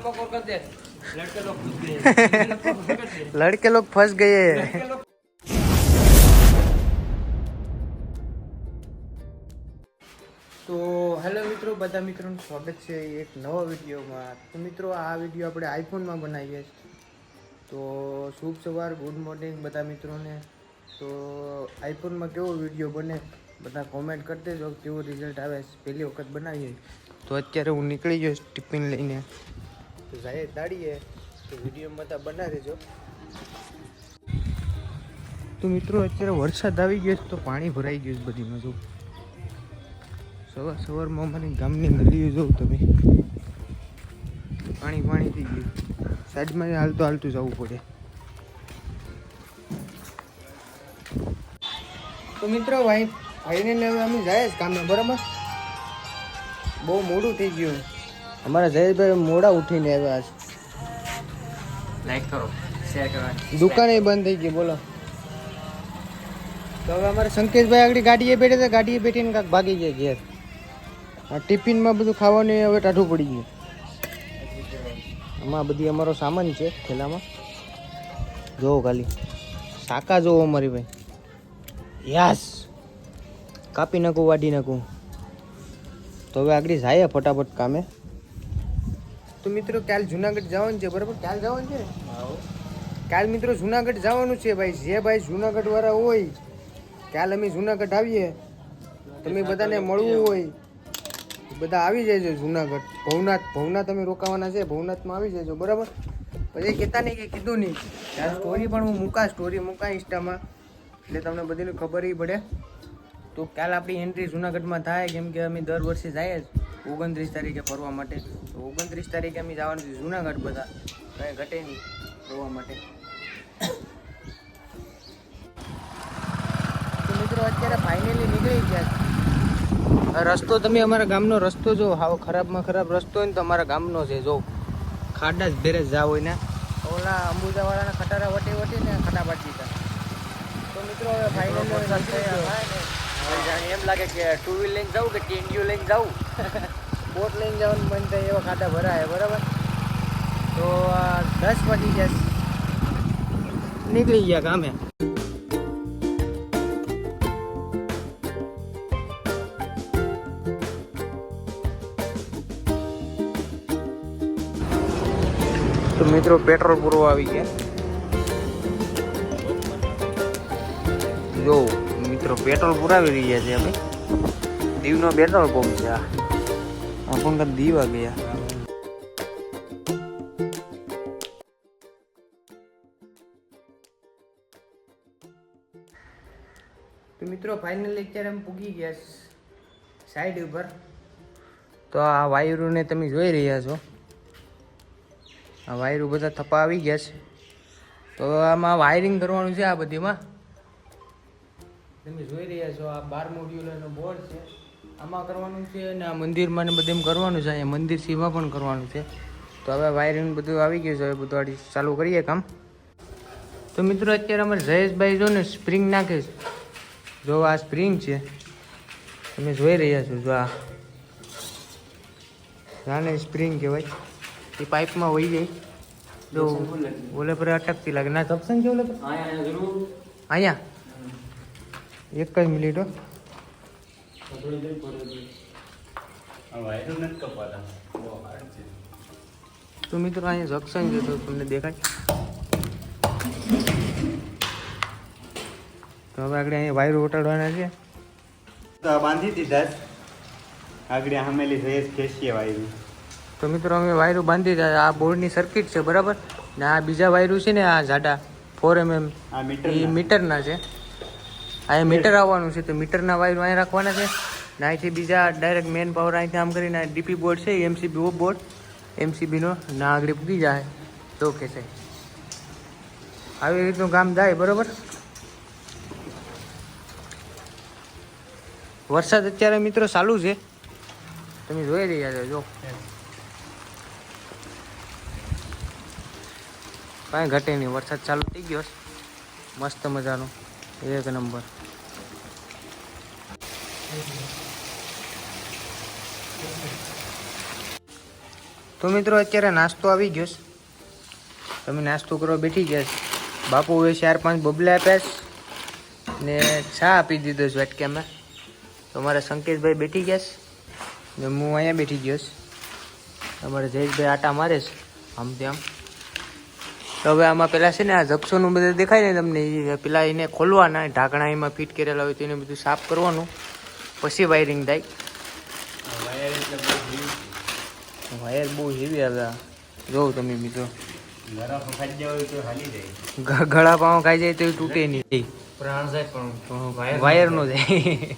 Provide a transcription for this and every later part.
लोग पकड़ कर दे लड़के लोग घुस गए लड़के लोग पकड़ दे लड़के लोग फंस गए लड़के लोग તો હેલો મિત્રો બધા મિત્રોનું સ્વાગત છે એક નવા વિડીયોમાં તો મિત્રો આ વિડીયો આપણે આઈફોનમાં બનાવીએ છીએ તો શુભ સવાર ગુડ મોર્નિંગ બધા મિત્રોને તો આઈફોનમાં કેવો વિડીયો બને બધા કોમેન્ટ કરી દેજો કેવો રિઝલ્ટ આવે પહેલી વખત બનાવીએ તો અત્યારે હું નીકળી ગયો છું ટિફિન લઈને તો જાય દાડીએ તો વિડીયોમાં બધા બનાવી દેજો. તો મિત્રો, અત્યારે વરસાદ આવી ગયો છે તો પાણી ભરાઈ ગયું છે બધીમાં, જો. સવાર, સવારમાં અમારી ગામની નદીઓ જોઉં તમે. પાણી પાણી થઈ ગયું. સાઈડમાં હાલતું હાલતું જવું પડે. તો મિત્રો ભાઈ ભાઈને અમે જાય જ કામે બરાબર? બહુ મોડું થઈ ગયું. અમારા જયેશભાઈ મોડા ઉઠીને આવ્યા છે. લાઈક કરો શેર કરવા દુકાને બંધ થઈ ગઈ બોલો. તો હવે અમારે સંકેતભાઈ આગળ ગાડીએ બેઠે હતા ગાડીએ બેઠીને કાંક ભાગી ગયા ઘેર. આ ટિફિનમાં બધું ખાવાનું હવે ટાઢું પડી ગયું. આમાં બધી અમારો સામાન છે થેલામાં. જોવો ખાલી. શાકા જોવો અમારી ભાઈ. યસ! કાપી નાખું વાઢી નાખું. તો હવે આગળ જાય ફટાફટ કામે. તો મિત્રો કાલ જુનાગઢ જવાનું છે બરાબર? કાલ જવાનું છે? ને કાલ મિત્રો જુનાગઢ જવાનું છે ભાઈ. જે ભાઈ જુનાગઢ વાળા હોય કાલ અમે જુનાગઢ આવીએ. તમે બધાને મળવું હોય બધા આવી જજો જુનાગઢ. ભવનાથ ભવનાથ અમે રોકાવાના છે ભવનાથમાં આવી જજો બરાબર? પછી કહેતા નહીં કે કીધું નહીં. આ સ્ટોરી પણ હું મૂકા સ્ટોરી મૂકા ઇન્સ્ટામાં એટલે તમને બધીને ખબર પડે. તો કાલ આપણી એન્ટ્રી જુનાગઢમાં થાય કેમ કે અમે દર વર્ષે જાય જ. ઓગણત્રીસ તારીખે ફરવા માટે. તો ઓગણત્રીસ તારીખે અમે જવાનું છે જુનાગઢ બધા. કંઈ ઘટે નહીં ફરવા માટે. તો મિત્રો અત્યારે ફાઇનલી નીકળી ગયા રસ્તો તમે અમારા ગામનો રસ્તો જો હાવ ખરાબમાં ખરાબ રસ્તો હોય ને તો અમારા ગામનો છે જો. ખાડા જ ભેરે જ જાવ હોય ને. ઓલા અંબુજાવાળાના ખટારા વટી વટી ને પાડી દીધા. તો મિત્રો હવે ફાઇનલી એમ લાગે કે ટુ વ્હીલ લઈને જાઉં કે ટેન્ડિયો લઈને જાઉં? બોટ લઈને જવાનું મન થાય એવા કાંટા ભરાય, બરાબર? તો દસ વાગી જશે. નીકળી ગયા કામે. તો મિત્રો, પેટ્રોલ પૂરો આવી ગયા. જો, મિત્રો, પેટ્રોલ પુરાવી રહ્યા છે અમે. દીવનો પેટ્રોલ પંપ છે આ. કાં દીવા ગયા. તો મિત્રો ફાઇનલી અત્યારે અમે પૂગી ગયા સાઈડ ઉપર. તો આ વાયરુને તમે જોઈ રહ્યા છો. આ વાયરો બધા થપ્પા આવી ગયા છે. તો આમાં વાયરિંગ કરવાનું છે આ બધીમાં. તમે જોઈ રહ્યા છો આ બાર મોડ્યુલરનો બોર્ડ છે. આમાં કરવાનું છે અને આ મંદિરમાં ને બધે કરવાનું છે અહીંયા મંદિર સિવા પણ કરવાનું છે. તો હવે વાયરિંગ બધું આવી ગયું છે હવે બધું આડી ચાલુ કરીએ કામ. તો મિત્રો અત્યારે અમારે જયેશભાઈ જો ને સ્પ્રિંગ નાખે છે. જો આ સ્પ્રિંગ છે તમે જોઈ રહ્યા છો જો આ રાને સ્પ્રિંગ કહેવાય. એ પાઇપમાં હોઈ જાય જો ઓલે પર અટકતી લાગે. ના તપસન છે ઓલે પર? અહીંયા? એક જ મિનિટ હો. તો મિત્રો અહીંયા જંક્શન છે તો તમને દેખાય. તો હવે આગળ અહીંયા વાયર ઉટાડવાના છે. તો બાંધી દીધા આગળ હમેલી જયેશ ખેંચીએ વાયરું. તો મિત્રો અમે વાયરો બાંધી દીધા આ બોર્ડની સર્કિટ છે બરાબર? ને આ બીજા વાયરો છે ને આ જાડા ફોર એમએમ આ મીટર એ મીટરના છે. અહીંયા મીટર આવવાનું છે તો મીટરના વાયરો અહીંયા રાખવાના છે. ને બીજા ડાયરેક્ટ મેન પાવર અહીંથી આમ કરીને ડીપી બોર્ડ છે એમસીબી ઓ બોર્ડ એમસીબીનો ના આગળ પૂગી જાય. તો કે છે. આવી રીતનું કામ થાય, બરાબર? વરસાદ અત્યારે મિત્રો ચાલુ છે. તમે જોઈ રહ્યા છો, જો. કાંઈ ઘટે નહીં, વરસાદ ચાલુ થઈ ગયો મસ્ત મજાનો. એક નંબર. તો મિત્રો, અત્યારે નાસ્તો આવી ગયો તમે નાસ્તો કરવા બેઠી ગયા છે. બાપુ હવે ચાર પાંચ બબલા આપ્યા છે ને ચા આપી દીધો છે વેટકેમાં. તો અમારા સંકેતભાઈ બેઠી ગયા છે ને હું અહીંયા બેઠી ગયો છું. અમારે જયેશભાઈ આટા મારે છે, આમ તેમ. તો હવે આમાં પેલા છે ને આ જપસોનું બધું દેખાય ને તમને, એ પેલા એને ખોલવાના, ઢાંકણા એમાં ફિટ કરેલા હોય તો એને બધું સાફ કરવાનું. પછી વાયરિંગ થાય. વાયર બહુ હેવી આવે. જોઉં તમે મિત્રો. ગળા પાઉં ખાઈ જાય તો એ તૂટે નહીં. પ્રાણ જાય પણ વાયર નો જાય.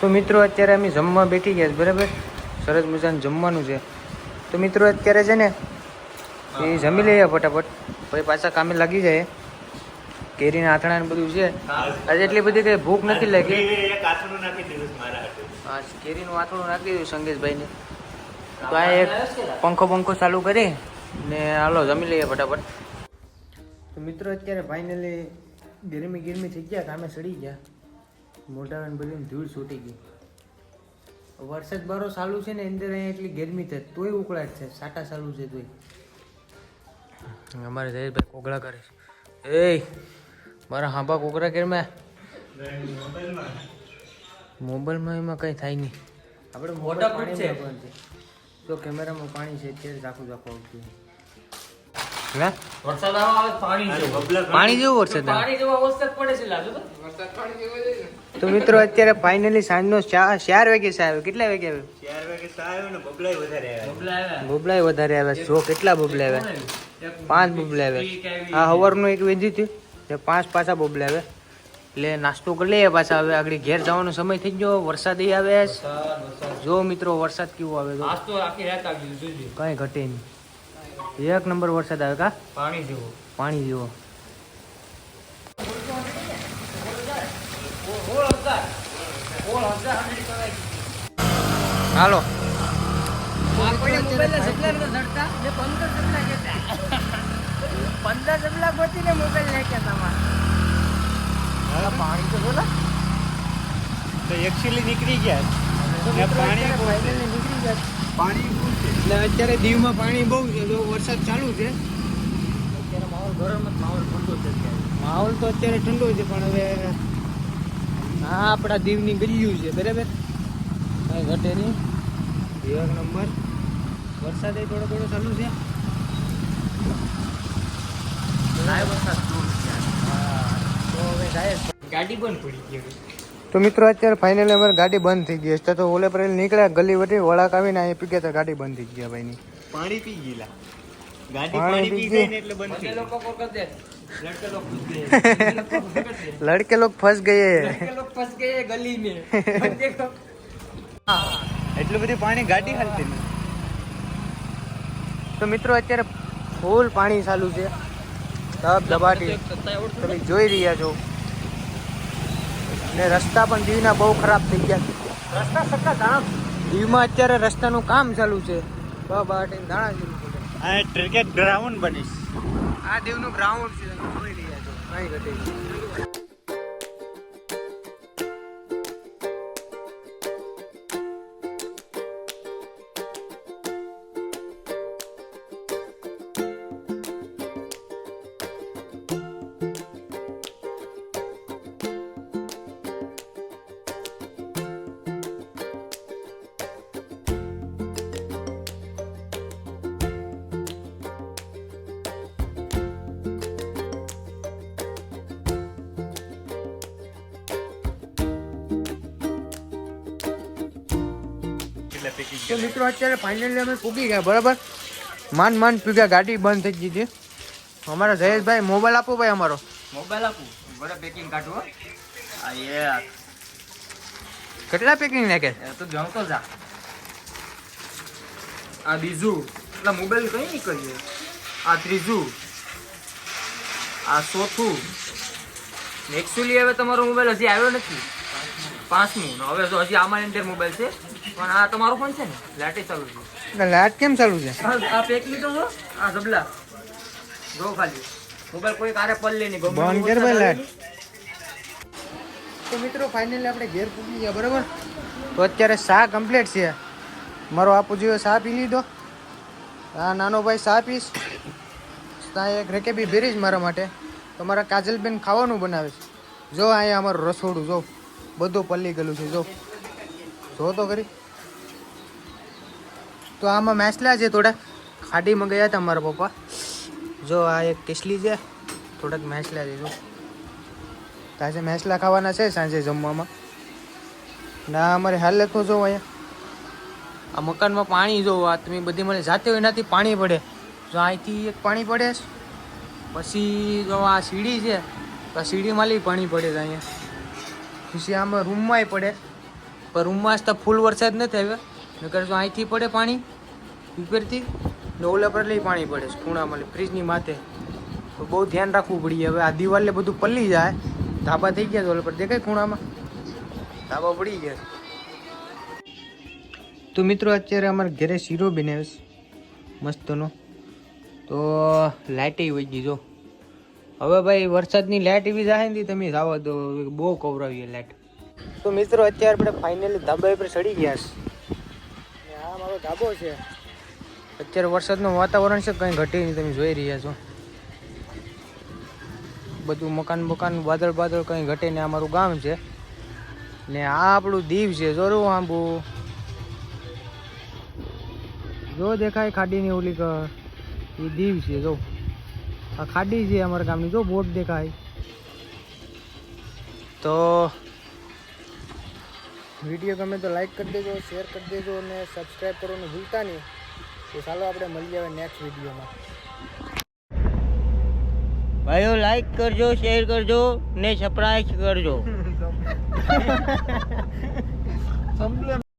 તો મિત્રો અત્યારે અમે જમવા બેઠી ગયા બરાબર? સરસ મજાનું જમવાનું છે. તો મિત્રો અત્યારે છે ને એ જમી લઈએ ફટાફટ. પછી પાછા કામે લાગી જાય. કેરીના આથણા ને બધું છે. આજે એટલી બધી કઈ ભૂખ નથી લાગી. કેરીનું આથણું નાખી દીધું સંગેશભાઈને તો આ એક પંખો પંખો ચાલુ કરી ને હાલો જમી લઈએ ફટાફટ. તો મિત્રો અત્યારે ફાઇનલી ગરમી ગરમી થઈ ગયા કામે સડી ગયા. મોટા ને બધી ધૂળ છૂટી ગઈ. વરસાદ બારો ચાલુ છે ને અંદર અહીંયા એટલી ગરમી થાય તોય ઉકળાટ છે. સાટા ચાલુ છે તોય. અમારે જયેશભાઈ કોગળા કરે છે. એ મારા હાંભા કોકરા કેર મેં? મોબાઈલમાં. એમાં કંઈ થાય નહીં. આપણે મોટા Waterproof છે. તો કેમેરામાં પાણી છે અત્યારે ઝાખું ઝાખું આવતું હે? વરસાદ આવા આવે પાણી જેવું. પાણી જેવું વરસાદ પાણી જેવો વરસાદ પડે છે લાગે તો તો મિત્રો અત્યારે ફાઇનલી સાંજનો ચાર વાગે સાહેબ આવ્યો. કેટલા વાગે આવ્યો? ચાર વાગે સા આવ્યો ને બબલાય વધારે આવ્યા. બબલા બબલાય વધારે આવ્યા. જો કેટલા બબલાય આવ્યા? પાંચ બબલાય આવ્યા. આ હવારનું એક વેજી થયું. ને પાંચ પાછા બોબલે આવે એટલે નાસ્તો કરી લઈએ પાછા હવે. આગળ ઘેર જવાનો સમય થઈ ગયો. વરસાદ આવે. જો મિત્રો વરસાદ કેવો આવે તો. તો કઈ ઘટે નહીં. એક નંબર વરસાદ આવે કા? પાણી જેવો. પાણી જેવો. હાલો. પંદર ડબલા ગોતીને મોબાઈલ નાખ્યા તમારે. પાણી તો બોલા. તો એકચ્યુઅલી નીકળી ગયા. પાણી નીકળી ગયા. પાણી ફૂલ છે. એટલે અત્યારે દીવમાં પાણી બહુ છે. જો વરસાદ ચાલુ છે. અત્યારે માહોલ ગરમ જ માહોલ ઠંડો છે અત્યારે. માહોલ તો અત્યારે ઠંડો છે પણ હવે આ આપણા દીવની ગલિયું છે. બરાબર? કઈ ઘટે નહીં. એક નંબર. વરસાદ થોડો થોડો ચાલુ છે લાય વરસાદ જોર છે. તો હવે જાય ગાડી બંધ તો મિત્રો અત્યારે ફાઇનલી અમારે ગાડી બંધ થઈ ગઈ. છે તો ઓલે પર નીકળ્યા ગલી વટી વળાક આવીને અહીંયા પી ગયા ગાડી બંધ થઈ ગયા ભાઈની. પાણી પી ગયેલા. ગાડી પાણી પી ગઈ એટલું બધું પાણી ગાડી હાલતી તો મિત્રો અત્યારે ફૂલ પાણી ચાલુ છે. તબ દબાટી તમે જોઈ રહ્યા છો. ને રસ્તા પણ દીવના બહુ ખરાબ થઈ ગયા. રસ્તા સક્કા ધાણા? દીવમાં અત્યારે રસ્તાનું કામ ચાલુ છે. દબાટી ધાણા જેવું છે. આ ક્રિકેટ ગ્રાઉન્ડ બનીશ આ દીવનું ગ્રાઉન્ડ છે તમે જોઈ રહ્યા છો. કઈ ઘટે એટલે પીકી તો મિત્રો અત્યારે ફાઇનલી અમે પૂગી ગયા બરાબર? માંડ માંડ પૂગ્યા ગાડી બંધ થઈ ગઈ હતી. અમારા જયેશભાઈ મોબાઈલ આપો ભાઈ અમારો. મોબાઈલ આપો. બરાબર પેકિંગ કાઢવો આ યાર કેટલા પેકિંગ નાખે? એ તો જા. આ બીજું. એટલે મોબાઈલ કઈ નીકળીએ આ ત્રીજું. આ ચોથું. એકચ્યુઅલી હવે તમારો મોબાઈલ હજી આવ્યો નથી. પાંચમું. હવે હજી આમાં અંદર મોબાઈલ છે. પણ આ તમારો ફોન છે ને? લાટે ચાલુ છે. લાઈટ કેમ ચાલુ છે? આ પેક લીધો છો આ જબલા. જો ખાલી. મોબાઈલ કોઈ કારે પલ્લે નહીં. બંધ કર ભાઈ લાઈટ તો મિત્રો ફાઇનલી આપણે ઘેર પૂગી ગયા બરાબર? તો અત્યારે શા કમ્પ્લીટ છે? મારો આપુ જીવે સા પી લીધો? આ નાનો ભાઈ શા પીશ? ત્યાં એક રેકેબી ભેરી જ મારા માટે. તો મારા કાજલબેન ખાવાનું બનાવે છે. જો અહીંયા અમારું રસોડું જો. બધું પલ્લી ગયેલું છે જો. જો તો કરી. તો આમાં મેસલા છે થોડા ખાડીમાં ગયા હતા મારા પપ્પા. જો આ એક કેસલી છે. થોડાક મેસલા છે, જો. તાજે મેસલા ખાવાના છે સાંજે જમવામાં. ના અમારે હાલત તો જોવો અહીંયા. આ મકાનમાં પાણી જોવો. આ તમે બધી મને જાતે હોય એનાથી પાણી પડે. જો અહીંથી એક પાણી પડે પછી જો આ સીડી છે, તો સીડીમાં લઈ પાણી પડે છે અહીંયા. પછી આમાં રૂમમાંય પડે. પણ જ તો ફૂલ વરસાદ નથી આવ્યો. નકર તો અહીંથી પડે પાણી, ઉપરથી. ને ઓલા પર લઈ પાણી પડે છે, ખૂણામાં ફ્રીજની માથે. તો બહુ ધ્યાન રાખવું પડી હવે આ દિવાલે બધું પલ્લી જાય. ધાબા થઈ ગયા ઓલા પર દેખાય ખૂણામાં? ધાબા પડી ગયા તો મિત્રો, અત્યારે અમારે ઘરે શીરો બનાવે મસ્તનો. તો લાઇટ વહી ગઈ, જો. હવે ભાઈ, વરસાદની લાઇટ એવી જાય ને તમે જવા દો બહુ કવરાવીએ લાઇટ તો મિત્રો અત્યારે આપણે ફાઇનલી ધાબા ઉપર ચડી ગયા છે. આ મારો ધાબો છે. અત્યારે વરસાદનું વાતાવરણ છે કંઈ ઘટી નહીં તમે જોઈ રહ્યા છો. બધું મકાન મકાન વાદળ બાદળ કંઈ ઘટે ને અમારું ગામ છે. ને આ આપણું દીવ છે જોરું આંબુ. જો દેખાય ખાડીની ઓલી એ દીવ છે જો. આ ખાડી છે અમારા ગામની જો બોટ દેખાય. તો વીડિયો ગમે તો લાઈક કરી દેજો શેર કરી દેજો અને સબસ્ક્રાઈબ કરવાનું ભૂલતા નહીં. તો ચાલો આપણે મળીએ હવે નેક્સ્ટ વિડીયોમાં. ભાઈઓ લાઈક કરજો શેર કરજો ને સપ્રાઈઝ કરજો.